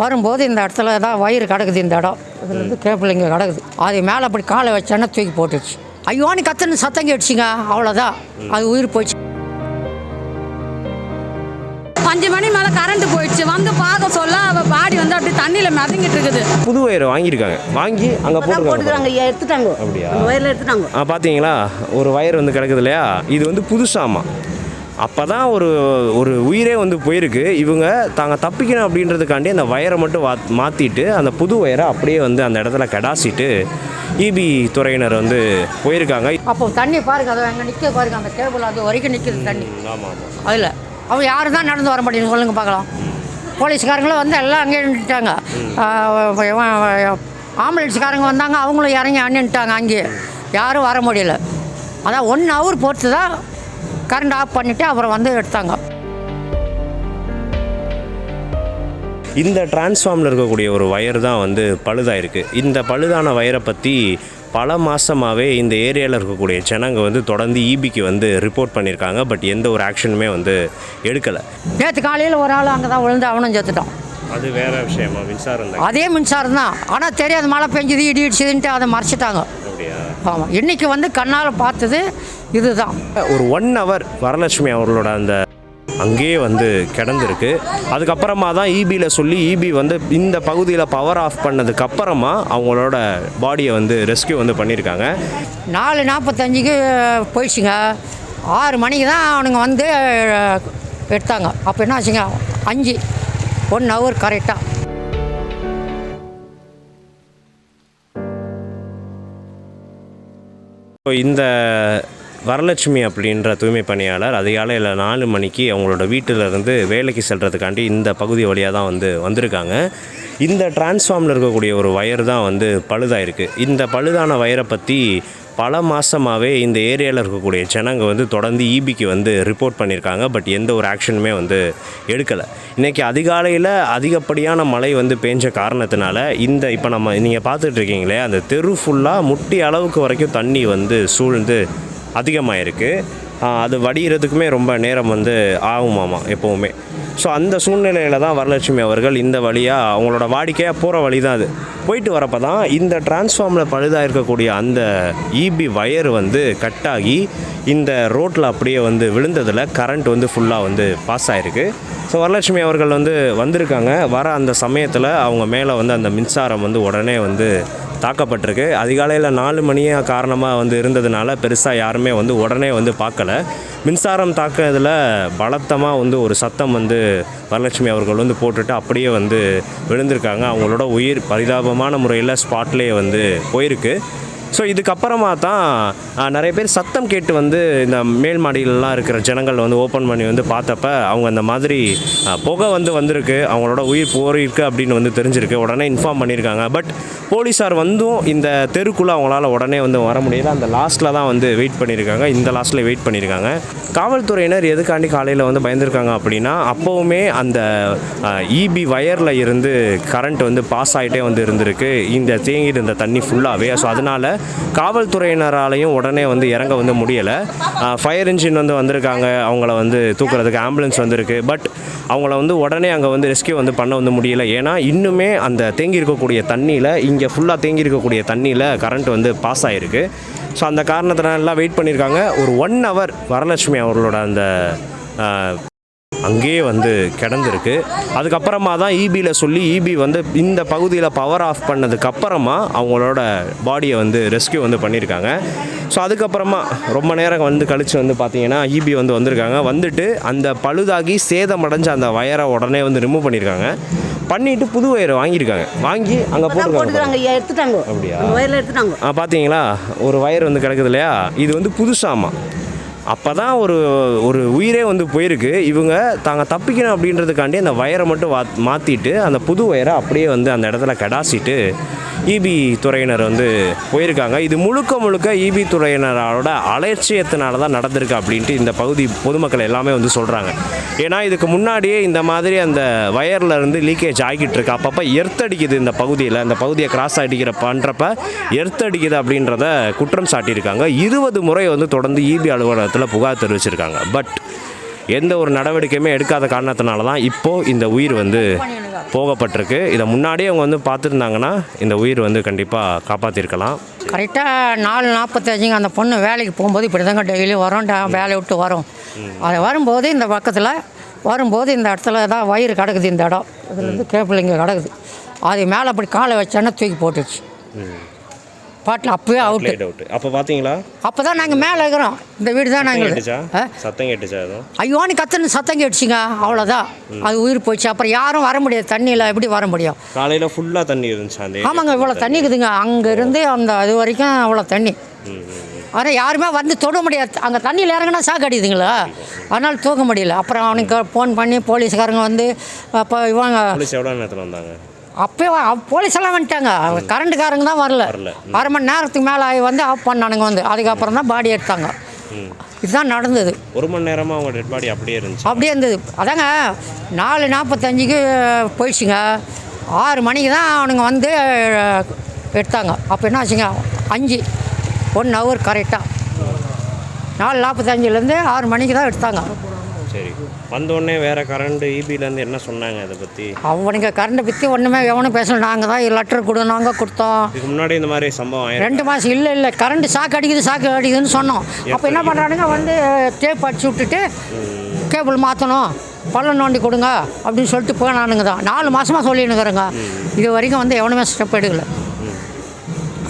வரும்போது இந்த இடத்துல தான் வயிறு கிடக்குது இந்த இடம். இதுல இருந்து கேபிள் இங்கே கிடக்குது. அது மேலே அப்படி காலை வச்சோன்னா தூக்கி போட்டுச்சு ஐயோன்னு கத்துன்னு சத்தம் கேட்டுச்சுங்க. அவ்வளோதான் அது உயிர் போச்சு. அஞ்சு மணி மேலே கரண்ட் போயிடுச்சு. வந்து பார்க்க சொல்ல அவ பாடி வந்து அப்படி தண்ணியில் மிதங்கிட்டு இருக்குது. புது ஒயர் வாங்கியிருக்காங்க. வாங்கி அங்கே போட்டுருக்காங்க எடுத்துட்டாங்க. அப்படியா? அந்த வயலில் எடுத்துட்டாங்க. ஆ பார்த்தீங்களா ஒரு வயர் வந்து கிடக்குது இல்லையா? இது வந்து புதுசாமா அப்போ தான் ஒரு ஒரு உயிரே வந்து போயிருக்கு. இவங்க தாங்க தப்பிக்கணும் அப்படின்றதுக்காண்டி அந்த வயரை மட்டும் வா மாற்றிட்டு அந்த புது வயரை அப்படியே வந்து அந்த இடத்துல கடாசிட்டு இபி துறையினர் வந்து போயிருக்காங்க. அப்போ தண்ணி பாருங்க அதை அங்கே நிற்க பாருங்க அந்த கேபிள் அது வரைக்கும் நிற்கிது தண்ணி. ஆமாம் ஆமாம் அதில். அவன் யார் தான் நடந்து வர முடியும் சொல்லுங்க பார்க்கலாம். போலீஸ்காரங்களும் வந்து எல்லாம் அங்கேயே நின்றுட்டாங்க ஆம்புலன்ஸ்காரங்க வந்தாங்க அவங்களும் இறங்கி அண்ணிட்டாங்க அங்கேயே. யாரும் வர முடியல. அதான் ஒன் ஹவர் பொறுத்து தான் கரண்ட் ஆஃப் பண்ணிவிட்டு அப்புறம் வந்து எடுத்தாங்க. இந்த டிரான்ஸ்ஃபார்மில் இருக்கக்கூடிய ஒரு வயர் தான் வந்து பழுதாயிருக்கு. இந்த பழுதான வயரை பற்றி பல மாதமாகவே இந்த ஏரியாவில் இருக்கக்கூடிய ஜனங்க வந்து தொடர்ந்து ஈபிக்கு வந்து ரிப்போர்ட் பண்ணியிருக்காங்க பட் எந்த ஒரு ஆக்ஷனுமே வந்து எடுக்கலை. நேற்று காலையில் ஒரு ஆள் அங்கே தான் விழுந்து அவனும் செத்துட்டான். அது வேற விஷயமா? மின்சாரம் அதே மின்சாரம் தான். ஆனால் தெரியாது மழை பெஞ்சது இடி இடிச்சதுன்ட்டு அதை மறைச்சிட்டாங்க. ஆமாம் இன்றைக்கி வந்து கண்ணால் பார்த்தது இதுதான். ஒரு ஒன் ஹவர் வரலட்சுமி அவர்களோட அந்த அங்கேயே வந்து கிடந்திருக்கு. அதுக்கப்புறமா தான் இபியில் சொல்லி இபி வந்து இந்த பகுதியில் பவர் ஆஃப் பண்ணதுக்கு அப்புறமா அவங்களோட பாடியை வந்து ரெஸ்கியூ வந்து பண்ணியிருக்காங்க நாலு நாற்பத்தஞ்சுக்கு போயிடுச்சுங்க. ஆறு மணிக்கு தான் அவனுங்க வந்து எடுத்தாங்க. அப்போ என்ன ஆச்சுங்க? அஞ்சு. ஒன் ஹவர் கரெக்டாக இந்த வரலட்சுமி அப்படின்ற தூய்மை பணியாளர் அதிகாலையில் நாலு மணிக்கு அவங்களோட வீட்டிலேருந்து வேலைக்கு செல்கிறதுக்காண்டி இந்த பகுதி வழியாக தான் வந்து வந்திருக்காங்க. இந்த டிரான்ஸ்ஃபார்மில் இருக்கக்கூடிய ஒரு ஒயர் தான் வந்து பழுதாயிருக்கு. இந்த பழுதான வயரை பற்றி பல மாதமாகவே இந்த ஏரியாவில் இருக்கக்கூடிய ஜனங்க வந்து தொடர்ந்து ஈபிக்கு வந்து ரிப்போர்ட் பண்ணியிருக்காங்க. பட் எந்த ஒரு ஆக்ஷனுமே வந்து எடுக்கலை. இன்றைக்கி அதிகாலையில் அதிகப்படியான மழை வந்து பேஞ்ச காரணத்தினால இந்த இப்போ நம்ம நீங்கள் பார்த்துட்ருக்கீங்களே அந்த தெரு ஃபுல்லாக முட்டி அளவுக்கு வரைக்கும் தண்ணி வந்து சூழ்ந்து அதிகமாக இருக்குது அது வடிகிறதுக்குமே ரொம்ப நேரம் வந்து ஆகுமாமா எப்போவுமே. ஸோ அந்த சூழ்நிலையில் தான் வரலட்சுமி அவர்கள் இந்த வழியாக அவங்களோட வாடிக்கையாக போகிற வழி தான் அது. போயிட்டு வரப்போ தான் இந்த டிரான்ஸ்ஃபார்மில் பழுதாக இருக்கக்கூடிய அந்த இபி வயர் வந்து கட்டாகி இந்த ரோட்டில் அப்படியே வந்து விழுந்ததில் கரண்ட் வந்து ஃபுல்லாக வந்து பாஸ் ஆகிருக்கு ஸோ வரலட்சுமி அவர்கள் வந்து வந்திருக்காங்க. வர அந்த சமயத்தில் அவங்க மேலே வந்து அந்த மின்சாரம் வந்து உடனே வந்து தாக்கப்பட்டிருக்கு. அதிகாலையில் நாலு மணியாக காரணமாக வந்து இருந்ததுனால பெருசாக யாருமே வந்து உடனே வந்து பார்க்கல. மின்சாரம் தாக்குறதுல பலத்தமாக வந்து ஒரு சத்தம் வந்து வரலட்சுமி அவர்கள் வந்து போட்டுட்டு அப்படியே வந்து விழுந்திருக்காங்க. அவங்களோட உயிர் பரிதாபமான முறையில் ஸ்பாட்லேயே வந்து போயிருக்கு. ஸோ இதுக்கப்புறமா தான் நிறைய பேர் சத்தம் கேட்டு வந்து இந்த மேல் மாடியிலலாம் இருக்கிற ஜனங்கள் வந்து ஓப்பன் பண்ணி வந்து பார்த்தப்ப அவங்க அந்த மாதிரி புகை வந்து வந்திருக்கு. அவங்களோட உயிர் போரிருக்கு அப்படின்னு வந்து தெரிஞ்சிருக்கு. உடனே இன்ஃபார்ம் பண்ணியிருக்காங்க. பட் போலீஸார் வந்தும் இந்த தெருக்குள்ளே அவங்களால உடனே வந்து வர முடியல. அந்த லாஸ்ட்டில் தான் வந்து வெயிட் பண்ணியிருக்காங்க. இந்த லாஸ்ட்டில் வெயிட் பண்ணியிருக்காங்க. காவல்துறையினர் எதுக்காண்டி காலையில் வந்து பயந்துருக்காங்க அப்படின்னா அப்போவுமே அந்த இபி வயரில் இருந்து கரண்ட் வந்து பாஸ் ஆகிட்டே வந்து இருந்திருக்கு. இந்த தேங்கிட்டு இருந்த தண்ணி ஃபுல்லாகவே ஸோ அதனால் காவல்துறையினராலையும் உடனே வந்து இறங்க வந்து முடியலை. ஃபயர் இன்ஜின் வந்து வந்திருக்காங்க. அவங்கள வந்து தூக்குறதுக்கு ஆம்புலன்ஸ் வந்திருக்கு. பட் அவங்கள வந்து உடனே அங்கே வந்து ரெஸ்கியூ வந்து பண்ண வந்து முடியல. ஏன்னா இன்னுமே அந்த தேங்கி இருக்கக்கூடிய தண்ணியில் இங்கே ஃபுல்லாக தேங்கி இருக்கக்கூடிய தண்ணியில் கரண்ட் வந்து பாஸ் ஆகிருக்கு ஸோ அந்த காரணத்தினால எல்லாம் வெயிட் பண்ணியிருக்காங்க ஒரு ஒன் ஹவர் வரலட்சுமி அவர்களோட அந்த அங்கேயே வந்து கிடந்திருக்கு. அதுக்கப்புறமா தான் இபியில் சொல்லி இபி வந்து இந்த பகுதியில் பவர் ஆஃப் பண்ணதுக்கு அப்புறமா அவங்களோட பாடியை வந்து ரெஸ்கியூ வந்து பண்ணியிருக்காங்க ஸோ அதுக்கப்புறமா ரொம்ப நேரம் வந்து கழித்து வந்து பார்த்தீங்கன்னா இபி வந்து வந்திருக்காங்க. வந்துட்டு அந்த பழுதாகி சேதமடைஞ்ச அந்த வயரை உடனே வந்து ரிமூவ் பண்ணியிருக்காங்க பண்ணிட்டு புது வயரை வாங்கியிருக்காங்க. வாங்கி அங்கே போட்டுருக்காங்க எடுத்துட்டாங்க. அப்படியா? வயலில் எடுத்துட்டாங்க. பார்த்தீங்களா ஒரு வயர் வந்து கிடக்குது இல்லையா? இது வந்து புதுசாமா அப்போ தான் ஒரு ஒரு உயிரே வந்து போயிருக்கு. இவங்க தாங்க தப்பிக்கணும் அப்படின்றதுக்காண்டி அந்த வயரை மட்டும் வா மாற்றிட்டு அந்த புது வயரை அப்படியே வந்து அந்த இடத்துல கடாசிட்டு இபி துறையினர் வந்து போயிருக்காங்க. இது முழுக்க முழுக்க இபி துறையினரோட அலட்சியத்தினால தான் நடந்திருக்கு அப்படின்ட்டு இந்த பகுதி பொதுமக்கள் எல்லாமே வந்து சொல்கிறாங்க ஏன்னா இதுக்கு முன்னாடியே இந்த மாதிரி அந்த வயரில் இருந்து லீக்கேஜ் ஆகிட்டு இருக்கு. அப்பப்போ எர்த்தடிக்குது இந்த பகுதியில். இந்த பகுதியை கிராஸ் அடிக்கிற பண்ணுறப்ப எர்த்தடிக்குது அப்படின்றத குற்றம் சாட்டியிருக்காங்க. இருபது முறை வந்து தொடர்ந்து இபி அலுவலகத்தில் புகார் தெரிவிச்சிருக்காங்க. பட் எந்த ஒரு நடவடிக்கையுமே எடுக்காத காரணத்தினால தான் இப்போது இந்த உயிர் வந்து போகப்பட்டிருக்கு. இதை முன்னாடியே அவங்க வந்து பார்த்துருந்தாங்கன்னா இந்த உயிர் வந்து கண்டிப்பாக காப்பாற்றிருக்கலாம் கரெக்டாக நாலு நாற்பத்தஞ்சுங்க அந்த பொண்ணு வேலைக்கு போகும்போது இப்படி தாங்க டெய்லி வரும் வேலையை விட்டு வரும். அது வரும்போது இந்த பக்கத்தில் வரும்போது இந்த இடத்துல தான் வயிறு கிடக்குது இந்த இடம். இதுலேருந்து கேபிள் இங்கே கிடக்குது. அது மேலே அப்படி காலை வச்சோன்னா தூக்கி போட்டுச்சு பாட்டில் அப்போவே அவுட்டு லேட் அவுட் அப்போ பார்த்தீங்களா அப்போ தான் நாங்கள் மேலே இருக்கிறோம். இந்த வீடு தான் நாங்கள் சத்தம் கேட்டுச்சா? எதுவும் ஐயோன்னு கத்துன்னு சத்தம் கேட்டுச்சுங்க. அவ்வளோதான் அது உயிர் போச்சு. அப்புறம் யாரும் வர முடியாது. தண்ணியில் எப்படி வர முடியும்? காலையில் ஃபுல்லாக தண்ணி இருந்துச்சு அந்த ஆமாங்க இவ்வளோ தண்ணி இருக்குதுங்க. அங்கே இருந்து அந்த இது வரைக்கும் அவ்வளோ தண்ணி. ஆனால் யாருமே வந்து தொட முடியாது. அங்கே தண்ணியில் இறங்கினா சாக்கு அடிக்குதுங்களா? அதனால் தூக்க முடியல. அப்புறம் அவனுக்கு ஃபோன் பண்ணி போலீஸ்காரங்க வந்து அப்போ இவங்க போலீஸ் எவ்வளோ நேரத்தில் வந்தாங்க? அப்போயே போலீஸ் எல்லாம் வந்துட்டாங்க. கரண்ட்டுக்காரங்க தான் வரல. அரை மணி நேரத்துக்கு மேலே ஆகி வந்து ஆஃப் பண்ணானுங்க வந்து. அதுக்கப்புறம் தான் பாடி எடுத்தாங்க. இதுதான் நடந்தது. ஒரு மணி நேரமாக அவங்க டெட் பாடி அப்படியே இருந்துச்சு. அப்படியே இருந்தது. அதாங்க நாலு நாற்பத்தஞ்சுக்கு போயிடுச்சுங்க. ஆறு மணிக்கு தான் அவனுங்க வந்து எடுத்தாங்க. அப்போ என்ன ஆச்சுங்க? அஞ்சு. ஒன் ஹவர் கரெக்டாக நாலு நாற்பத்தஞ்சிலேருந்து ஆறு மணிக்கு தான் எடுத்தாங்க. சரி. வந்த உடனே வேற கரண்ட் இபிலேருந்து என்ன சொன்னாங்க அதை பற்றி அவனுங்க கரண்டை பற்றி ஒன்றுமே எவனும் பேசல. நாங்கள் தான் லெட்டர் கொடு நாங்கள் கொடுத்தோம். இதுக்கு முன்னாடி இந்த மாதிரி சம்பவம் ரெண்டு மாதம் இல்லை இல்லை. கரண்ட் சாக்கு அடிக்குது சாக்கு அடிக்குதுன்னு சொன்னோம். அப்போ என்ன பண்ணுறானுங்க வந்து டேப் அடிச்சு விட்டுட்டு கேபிள் மாற்றணும் பள்ளம் நோண்டி கொடுங்க அப்படின்னு சொல்லிட்டு போனானுங்க தான். நாலு மாதமாக சொல்லினுக்கிறேங்க. இது வரைக்கும் வந்து எவனுமே ஸ்டெப் எடுக்கல.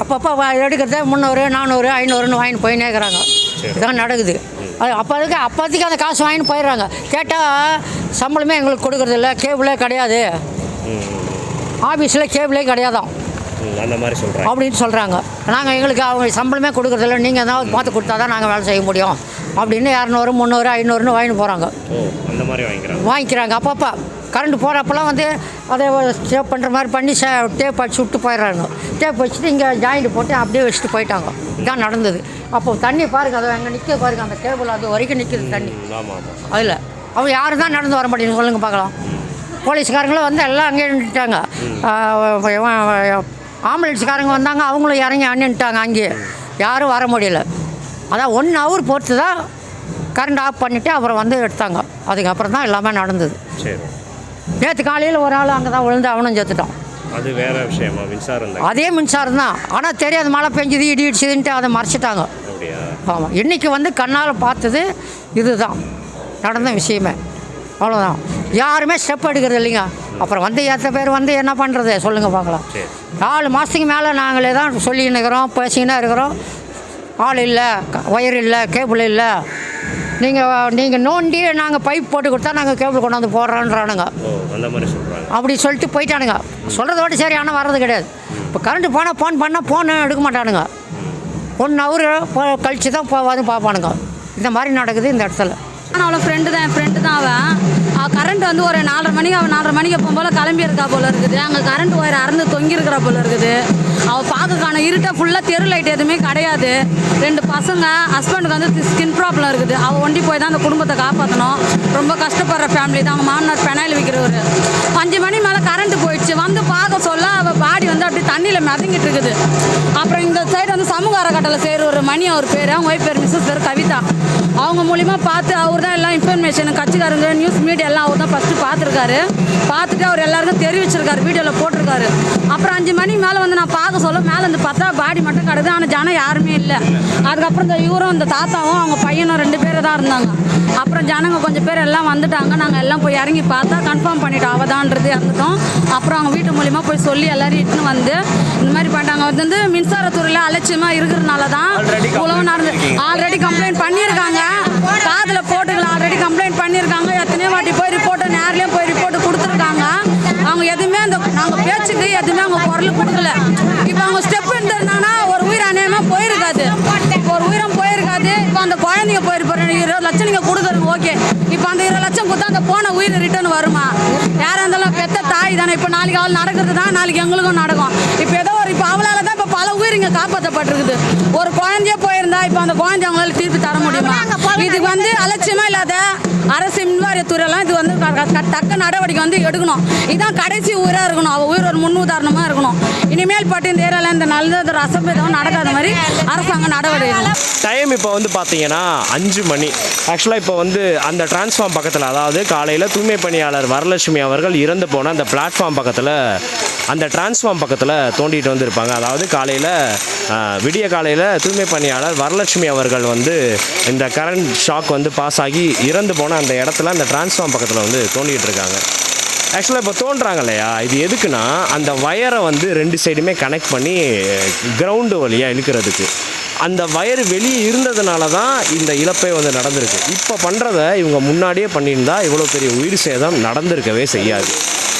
அப்பப்போ வ- எடுக்கிறத முந்நூறு நானூறு ஐநூறுன்னு வாங்கிட்டு போயினே இருக்கிறாங்க. இதான் நடக்குது. அது அப்போதைக்கு அப்போதைக்கு அந்த காசு வாங்கிட்டு போயிடுறாங்க. கேட்டால் சம்பளமே எங்களுக்கு கொடுக்குறதில்ல கேபிளே கிடையாது. ஆஃபீஸில் கேபிளே கிடையாதான் அந்த மாதிரி சொல்கிறாங்க அப்படின்னு சொல்கிறாங்க நாங்கள் எங்களுக்கு அவங்க சம்பளமே கொடுக்குறதில்ல நீங்கள் ஏதாவது பார்த்து கொடுத்தா தான் நாங்கள் வேலை செய்ய முடியும். அப்படின்னு இரநூறு முந்நூறு ஐநூறுன்னு வாங்கிட்டு போகிறாங்க ஓ அந்த மாதிரி வாங்கிக்கிறாங்க. வாங்கிக்கிறாங்க. அப்பப்போ கரண்ட் போகிறப்பெல்லாம் வந்து அதை சேவ் பண்ணுற மாதிரி பண்ணி சே டேப் அடிச்சு விட்டு போயிடுறாங்க. டேப் வச்சுட்டு இங்கே ஜாயிண்ட் போட்டு அப்படியே வச்சுட்டு போயிட்டாங்க. இதான் நடந்தது. அப்போ தண்ணி பாருங்க அதை அங்கே நிற்க பாருங்க அந்த கேபிள் அது வரைக்கும் நிற்குது தண்ணி. அதில். அவங்க யாரும் தான் நடந்து வர மாட்டேங்குது சொல்லுங்க பார்க்கலாம். போலீஸ்காரங்களும் வந்து எல்லாம் அங்கேயே நின்றுட்டாங்க ஆம்புலன்ஸ்காரங்க வந்தாங்க அவங்களும் இறங்கி அண்ணிட்டாங்க அங்கேயே. யாரும் வர முடியல. அதான் ஒன் ஹவர் பொறுத்து தான் கரண்ட் ஆஃப் பண்ணிவிட்டு அப்புறம் வந்து எடுத்தாங்க. அதுக்கப்புறம் தான் எல்லாமே நடந்தது. சரி. நேற்று காலையில் ஒரு ஆள் அங்கே தான் விழுந்து அவனும் செத்துட்டான். அது வேற விஷயமா? மின்சாரம் தான். அதே மின்சாரம் தான். ஆனால் தெரியாது மழை பெஞ்சுது இடி இடிச்சுதுன்ட்டு அதை மறைச்சிட்டாங்க. ஆமாம் இன்றைக்கி வந்து கண்ணால் பார்த்தது இதுதான். நடந்த விஷயமே. அவ்வளோதான் யாருமே ஸ்டெப் எடுக்கிறது இல்லைங்க. அப்புறம் வந்து எத்தனை பேர் வந்து என்ன பண்ணுறது சொல்லுங்கள் பார்க்கலாம். நாலு மாதத்துக்கு மேலே நாங்களே தான் சொல்லின்னு இருக்கிறோம் பேசிக்கினே இருக்கிறோம். ஆள் இல்லை ஒயர் இல்லை கேபிள் இல்லை. நீங்கள் நீங்கள் நோண்டி நாங்கள் பைப் போட்டு கொடுத்தா நாங்கள் கேபிள் கொண்டாந்து போடுறோன்றானுங்க. ஓ அந்த மாதிரி சொல்கிறாங்க அப்படி சொல்லிட்டு போயிட்டானுங்க. சொல்கிறதோட சரி ஆனால் வர்றது கிடையாது. இப்போ கரண்ட்டு போனால் ஃபோன் பண்ணால் ஃபோன் எடுக்க மாட்டானுங்க. ஒன் ஹவர் கழிச்சு தான் வந்து பார்ப்பானுங்க. இந்த மாதிரி நடக்குது இந்த இடத்துல. நான் அவளை ஃப்ரெண்டு தான் என் ஃப்ரெண்டு தான் அவன். கரண்ட் வந்து ஒரு நாலரை மணிக்கு அவன் நாலரை மணிக்கு போகும்போது கிளம்பி இருக்கா போல் இருக்குது. அங்கே கரண்ட் ஒயர் அறந்து தொங்கி இருக்கிறா இருக்குது. அவள் பார்க்க இருட்டை ஃபுல்லாக தெரு லைட் எதுவுமே கிடையாது. ரெண்டு பசங்க ஹஸ்பண்டுக்கு வந்து ஸ்கின் ப்ராப்ளம் இருக்குது. அவள் ஒண்டி போய் தான் அந்த குடும்பத்தை காப்பாற்றணும் ரொம்ப கஷ்டப்படுற ஃபேமிலி தான். அவங்க மாமனார் பெனாயில் விற்கிறவர் அஞ்சு மணி மேலே கரண்ட் போயிடுச்சு. வந்து பார்க்க சொல்ல அவள் பாடி வந்து அப்படியே தண்ணியில் மிதங்கிட்டு இருக்குது. அப்புறம் இந்த சைடு வந்து சமூக அறக்கட்டளை செய்கிற ஒரு மணி அவர் பேர். அவங்க ஒய்ஃப் பேர் மிஸ்ஸஸ் பேர் கவிதா. அவங்க மூலிமா பார்த்து அவர் தான் எல்லாம் இன்ஃபர்மேஷன் கட்சிக்காரங்க நியூஸ் மீடியா எல்லாம் அவர் தான் ஃபஸ்ட்டு பார்த்துருக்காரு. பார்த்துட்டு அவர் எல்லாருக்கும் தெரிவிச்சிருக்காரு வீடியோவில் போட்டிருக்காரு. அப்புறம் அஞ்சு மணி மேலே வந்து நான் பார்க்க சொல்ல மேலே வந்து பார்த்தா பாடி மட்டும் கிடக்குது ஆனால் ஜனம் யாருமே இல்லை. அதுக்கப்புறம் இந்த இவரும் இந்த தாத்தாவும் அவங்க பையனும் ரெண்டு பேர் தான் இருந்தாங்க. அப்புறம் ஜனங்க கொஞ்சம் பேர் எல்லாம் வந்துட்டாங்க. நாங்கள் எல்லாம் போய் இறங்கி பார்த்தா கன்ஃபார்ம் பண்ணிட்டோம் அவதான்றது இறந்துட்டோம் அப்புறம் அவங்க வீட்டு மூலிமா போய் சொல்லி எல்லாரும் இட்டுன்னு வந்து இந்த மாதிரி பண்ணிட்டாங்க. வந்து மின்சாரத்துறையில் அலட்சியமாக இருக்கிறதுனால தான் உழவு நடந்து ஆல்ரெடி கம்ப்ளைண்ட் பண்ணியிருக்காங்க. காதில் போட்டுக்கலாம் ஆல்ரெடி கம்ப்ளைண்ட் பண்ணியிருக்காங்க எத்தனையோ வாட்டி போய் ரிப்போர்ட்டு நேர்லேயும் போய் ரிப்போர்ட்டு கொடுத்துருக்காங்க. அவங்க எதுவுமே அந்த நாங்கள் பேச்சுக்கு எதுவுமே அவங்க குரல் கொடுக்கல. இப்போ அவங்க ஸ்டெப் எடுத்திருந்தாங்கன்னா ஒரு உயிர் அநேகமாக போயிருக்காது. இப்போ ஒரு உயிரம் போயிருக்காது. இப்போ அந்த குழந்தைங்க போயிருப்பாரு இருபது லட்சம் நீங்கள் கொடுக்குறது ஓகே இப்போ அந்த இருபது லட்சம் கொடுத்தா அந்த போன உயிர் ரிட்டர்ன் வருமா? யாராக இருந்தாலும் பெத்த தாய் தானே. இப்போ நாளைக்கு அவள் நடக்கிறது தான் நாளைக்கு எங்களுக்கும் நடக்கும். இப்போ ஏதோ ஒரு இப்போ அவளால் தான் இப்போ பல உயிர் இங்கே காப்பாற்றப்பட்டிருக்குது ஒரு குழந்தையே போயிருந்தா இப்போ அந்த குழந்தை அவங்களால தீர்ப்பு தர முடியுமா? இதுக்கு வந்து அலட்சியமா இல்லாத அரசு மின்வாரியத்துறையெல்லாம் இது வந்து தக்க நடவடிக்கை வந்து எடுக்கணும். இதான் கடைசி ஊராக இருக்கணும். அவள் ஊர் ஒரு முன் உதாரணமாக இருக்கணும். இனிமேல் பட்டு இந்த ஏரியாவில் இந்த நல்லது ஒரு அசம்பேதம் நடக்காத மாதிரி அரசாங்கம் நடவடிக்கை டைம் இப்போ வந்து பார்த்தீங்கன்னா அஞ்சு மணி. ஆக்சுவலாக இப்போ வந்து அந்த டிரான்ஸ்ஃபார்ம் பக்கத்தில் அதாவது காலையில் தூய்மை பணியாளர் வரலட்சுமி அவர்கள் இறந்து போன அந்த பிளாட்ஃபார்ம் பக்கத்தில் அந்த டிரான்ஸ்ஃபார்ம் பக்கத்தில் தோண்டிட்டு வந்திருப்பாங்க. அதாவது காலையில் விடிய காலையில் தூய்மை பணியாளர் வரலட்சுமி அவர்கள் வந்து இந்த கரண்ட் ஷாக் வந்து பாஸ் ஆகி இறந்து போன அந்த இடத்துல அந்த டிரான்ஸ்ஃபார்ம் பக்கத்தில் வந்து தோண்டிகிட்டு இருக்காங்க. ஆக்சுவலாக இப்போ தோன்றாங்க இல்லையா இது எதுக்குன்னா அந்த வயரை வந்து ரெண்டு சைடுமே கனெக்ட் பண்ணி கிரவுண்டு வழியாக இழுக்கிறதுக்கு. அந்த வயர் வெளியே இருந்ததுனால தான் இந்த இழப்பே வந்து நடந்திருக்கு. இப்போ பண்ணுறத இவங்க முன்னாடியே பண்ணியிருந்தா இவ்வளோ பெரிய உயிர் சேதம் நடந்திருக்கவே செய்யாது.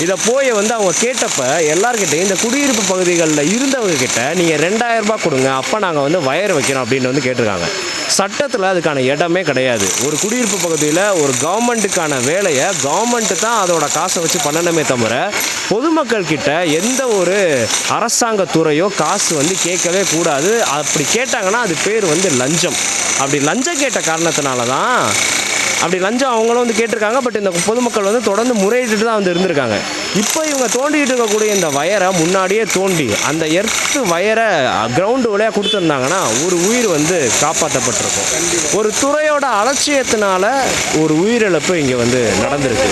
இதை போய் வந்து அவங்க கேட்டப்ப எல்லார்கிட்டையும் இந்த குடியிருப்பு பகுதிகளில் இருந்தவங்க கிட்ட நீங்கள் ரெண்டாயிரம் ரூபாய் கொடுங்க அப்போ நாங்கள் வந்து வயர் வைக்கிறோம் அப்படின்னு வந்து கேட்டிருக்காங்க. சட்டத்தில் அதுக்கான இடமே கிடையாது. ஒரு குடியிருப்பு பகுதியில் ஒரு கவர்மெண்ட்டுக்கான வேலையை கவர்மெண்ட்டு தான் அதோட காசை வச்சு பண்ணணுமே தவிர பொதுமக்கள் கிட்ட எந்த ஒரு அரசாங்க துறையோ காசு வந்து கேட்கவே கூடாது. அப்படி கேட்டாங்கன்னா அது பேர் வந்து லஞ்சம். அப்படி லஞ்சம் கேட்ட காரணத்தினால தான் அப்படி லஞ்சம் அவங்களும் வந்து கேட்டிருக்காங்க. பட் இந்த பொதுமக்கள் வந்து தொடர்ந்து முறையிட்டு தான் வந்து இருந்திருக்காங்க. இப்போ இவங்க தோண்டிக்கிட்டு இருக்கக்கூடிய இந்த வயரை முன்னாடியே தோண்டி அந்த எர்த்து வயரை கிரவுண்டு வழியாக கொடுத்துருந்தாங்கன்னா ஒரு உயிர் வந்து காப்பாற்றப்பட்டிருக்கும் ஒரு துறையோட அலட்சியத்தினால ஒரு உயிரிழப்பு இங்கே வந்து நடந்திருக்கு.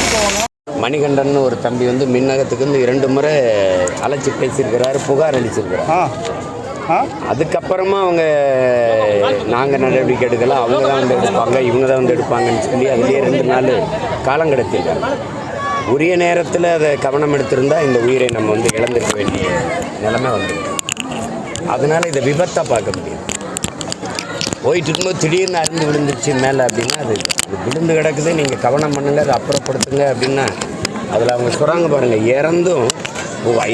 மணிகண்டன் ஒரு தம்பி வந்து மின்னகத்துக்கு வந்து இரண்டு முறை அழைச்சி பேசியிருக்கிறாரு புகார் அளிச்சிருக்கிறார். அதுக்கப்புறமா அவங்க நாங்கள் நடவடிக்கை எடுக்கல அவங்க தான் வந்து எடுப்பாங்க இவங்க தான் வந்து எடுப்பாங்கன்னு சொல்லி அதுலேயே ரெண்டு நாள் காலம் கடத்திருக்காங்க உரிய நேரத்தில் அதை கவனம் எடுத்திருந்தால் இந்த உயிரை நம்ம வந்து இழந்திருக்க வேண்டிய நிலைமை வந்து அதனால் இதை விபத்தாக பார்க்க முடியும். போயிட்டு இருக்கும்போது திடீர்னு அருந்து விழுந்துருச்சு மேலே அப்படின்னா அது விழுந்து கிடக்குது. நீங்கள் கவனம் பண்ணுங்க அதை அப்புறப்படுத்துங்க அப்படின்னா அதில் அவங்க சொல்கிறாங்க பாருங்கள் இறந்தும்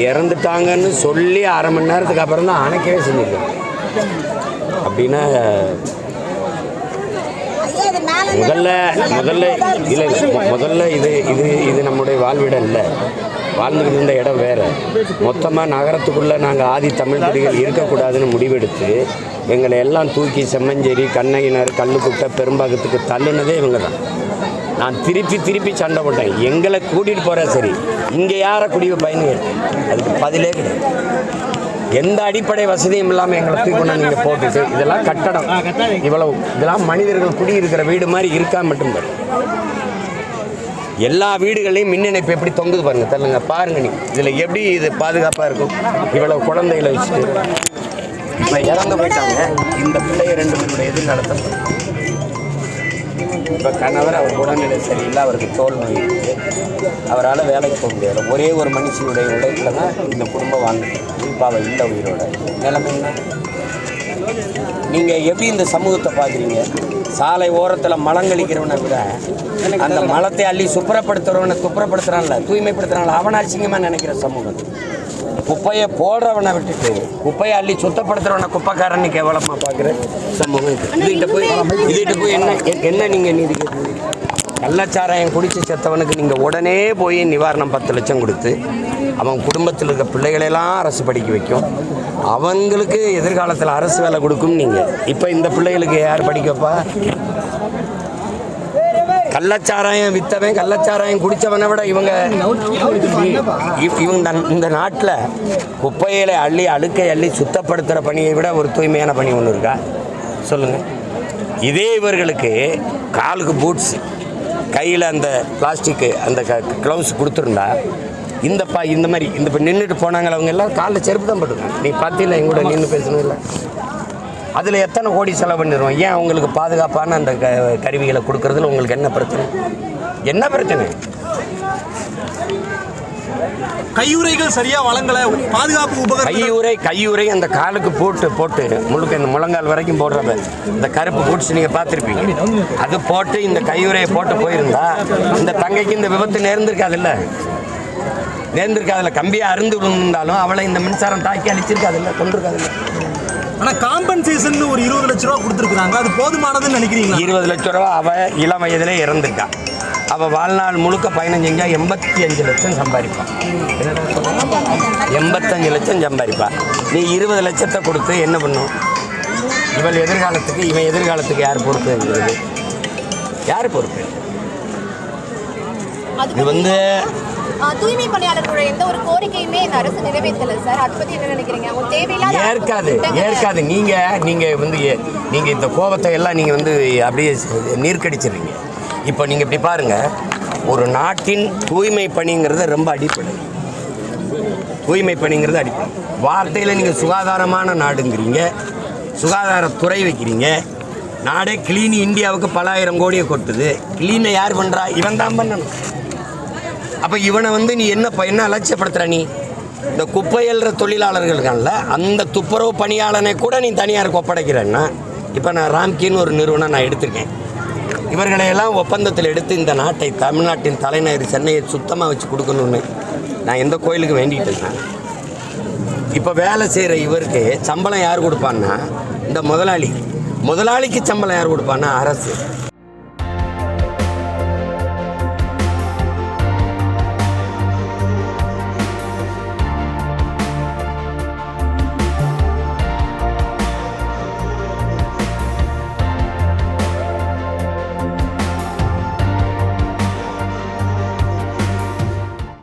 இறந்துட்டாங்கன்னு சொல்லி அரை மணி நேரத்துக்கு அப்புறம் தான் அணைக்கவே செஞ்சுருக்காங்க அப்படின்னா முதல்ல முதல்ல இல்லை முதல்ல இது இது இது நம்முடைய வாழ்விடம் இல்லை. வாழ்ந்துக்கிட்டு இருந்த இடம் வேறு. மொத்தமாக நகரத்துக்குள்ளே நாங்கள் ஆதி தமிழ் குடிகள் இருக்கக்கூடாதுன்னு முடிவெடுத்து எங்களை எல்லாம் தூக்கி செம்மஞ்சேரி கண்ணகினர் கல்லுக்குட்டை பெரும்பாக்கத்துக்கு தள்ளுனதே இவங்க தான் நான் திருப்பி திருப்பி சண்டை போட்டேன். எங்களை கூட்டிகிட்டு போகிற சரி. இங்கே யாரை குடிவு பயணி கேட்டேன் அதுக்கு பதிலே கிடையாது. எந்த அடிப்படை வசதியும் இல்லாமல் எங்களை தூக்கி கொண்டு இங்கே போட்டுட்டு இதெல்லாம் கட்டடம். இவ்வளவு இதெல்லாம் மனிதர்கள் குடியிருக்கிற வீடு மாதிரி இருக்கா மட்டும் பாரு. எல்லா வீடுகளையும் மின் இணைப்பு எப்படி தொங்குது பாருங்க தள்ளுங்க பாருங்க நீ இதில் எப்படி இது பாதுகாப்பாக இருக்கும்? இவ்வளவு குழந்தைகளை வச்சுட்டு. இப்போ இறந்து போயிட்டாங்க. இந்த பிள்ளைய ரெண்டு பேருடைய எது நடத்த இப்போ கணவர் அவர் உடல்நிலை சரியில்லை அவருக்கு தோல் நோய் அவரால் வேலைக்கு போக முடியாது. ஒரே ஒரு மனுஷனுடைய உழைப்பில் தான் இந்த குடும்பம் வாழ்ந்து இப்போ அவள் இல்லை உயிரோட. நிலைமை நீங்கள் எப்படி இந்த சமூகத்தை பார்க்குறீங்க? சாலை ஓரத்தில் மலங்கழிக்கிறவனை விட அந்த மலத்தை அள்ளி சுப்புறப்படுத்துறவனை துப்புரப்படுத்துறான்ல தூய்மைப்படுத்துகிறான்ல அவனை அசிங்கமாக நினைக்கிற சமூகம்? குப்பையை போடுறவனை விட்டுட்டு குப்பையை அள்ளி சுத்தப்படுத்துறவனை குப்பைக்காரன்னு கேவலமாக பார்க்குற சமூகம் இது. இதுகிட்ட போய் இதுகிட்ட போய் என்ன என்ன நீங்கள் நீதி கேட்குறீங்க கள்ளச்சாராயம் குடிச்சு செத்தவனுக்கு நீங்கள் உடனே போய் நிவாரணம் பத்து லட்சம் கொடுத்து அவன் குடும்பத்தில் இருக்க பிள்ளைகளெல்லாம் அரசு படிக்க வைக்கும். அவங்களுக்கு எதிர்காலத்தில் அரசு வேலை கொடுக்கும் நீங்கள் இப்போ இந்த பிள்ளைகளுக்கு யார் படிக்க வைப்பா? கள்ளச்சாராயம் வித்தவன் கள்ளச்சாராயம் குடித்தவனை விட இவங்க இவ்- இவங்க இந்த- நாட்டில் குப்பையில அள்ளி அழுக்கை அள்ளி சுத்தப்படுத்துகிற பணியை விட ஒரு தூய்மையான பணி ஒன்று இருக்கா? சொல்லுங்கள் இதே இவர்களுக்கு காலுக்கு பூட்ஸ் கையில் அந்த பிளாஸ்டிக்கு அந்த க்ளவுஸ் கொடுத்துருந்தா இந்த பா இந்த மாதிரி இந்த இப்போ நின்றுட்டு போனாங்களவங்க எல்லாம் காலில் செருப்பு தான் போட்டுருக்காங்க. நீ பார்த்தீங்களா எங்கூட நின்று பேசணும் இல்லை? அதில் எத்தனை கோடி செலவு பண்ணிடுவோம் ஏன் அவங்களுக்கு பாதுகாப்பான அந்த க கருவிகளை கொடுக்கறதுல உங்களுக்கு என்ன பிரச்சனை? என்ன பிரச்சனை? கையுறைகள் சரியா வழங்கல பாதுகாப்பு உபகரணம் கையுறை கையுறை அந்த காலுக்கு போட்டு போட்டு முழுக்க இந்த முழங்கால் வரைக்கும் போடுறத இந்த கருப்பு பூட்ஸ் நீங்கள் பார்த்துருப்பீங்க. அது போட்டு இந்த கையுறையை போட்டு போயிருந்தா இந்த தங்கைக்கு இந்த விபத்து நேர்ந்திருக்காதுல்ல? நேர்ந்திருக்காதுல்ல. கம்பியை அருந்து விழுந்தாலும் அவளை இந்த மின்சாரம் தாக்கி அழிச்சிருக்காதுல்ல? கொண்டிருக்காதுல்ல ஆனா காம்பன்சேஷன் ஒரு இருபது லட்ச ரூபா கொடுத்துருக்காங்க அது போதுமானதுன்னு நினைக்கிறீங்க இருபது லட்ச ரூபா அவள் இளம் வயதிலே இறந்துட்டா. அவள் வாழ்நாள் முழுக்க பயணம் செஞ்சால் எண்பத்தி அஞ்சு லட்சம் சம்பாதிப்பான் எண்பத்தஞ்சு லட்சம் சம்பாதிப்பாள் நீ இருபது லட்சத்தை கொடுத்து என்ன பண்ணும்? இவள் எதிர்காலத்துக்கு இவன் எதிர்காலத்துக்கு யார் பொறுப்பு? இருக்கிறது யார் பொறுப்பு? இது வந்து தூய்மை பணியாளர்களோட எந்த ஒரு கோரிக்கையுமே இந்த அரசு நிறைவேற்றல சார். அதை பத்தி என்ன நினைக்கிறீங்க? அவங்க தேவையில்லாத ஏற்காது ஏற்காது. நீங்க நீங்க வந்து நீங்க இந்த கோபத்தை எல்லாம் நீங்க வந்து அப்படியே நீர்க்கடிச்சிடுறீங்க. இப்போ நீங்க இப்படி பாருங்க ஒரு நாட்டின் தூய்மை பணிங்கிறது ரொம்ப அடிப்படை. தூய்மை பணிங்கிறது அடிப்படை. வார்த்தையில் நீங்கள் சுகாதாரமான நாடுங்கிறீங்க சுகாதாரத்துறை வைக்கிறீங்க நாடே கிளீன் இந்தியாவுக்கு பல ஆயிரம் கோடியை கொட்டுது கிளீனை யார் பண்ணுறா இவன் தான் பண்ணணும். அப்போ இவனை வந்து நீ என்ன ப- என்ன அலட்சியப்படுத்துகிற நீ? இந்த குப்பை அள்ளுற தொழிலாளர்களுக்கான அந்த துப்புரவு பணியாளனை கூட நீ தனியாருக்கு ஒப்படைக்கிறேன்னா இப்போ நான் ராம்கின்னு ஒரு நிறுவனம் நான் எடுத்திருக்கேன். இவர்களையெல்லாம் ஒப்பந்தத்தில் எடுத்து இந்த நாட்டை தமிழ்நாட்டின் தலைநகர் சென்னையை சுத்தமாக வச்சு கொடுக்கணும்னு நான் எந்த கோயிலுக்கு வேண்டிகிட்டு இருக்கேன் இப்போ வேலை செய்கிற இவருக்கு சம்பளம் யார் கொடுப்பான்னா இந்த முதலாளி. முதலாளிக்கு சம்பளம் யார் கொடுப்பான்னா அரசு.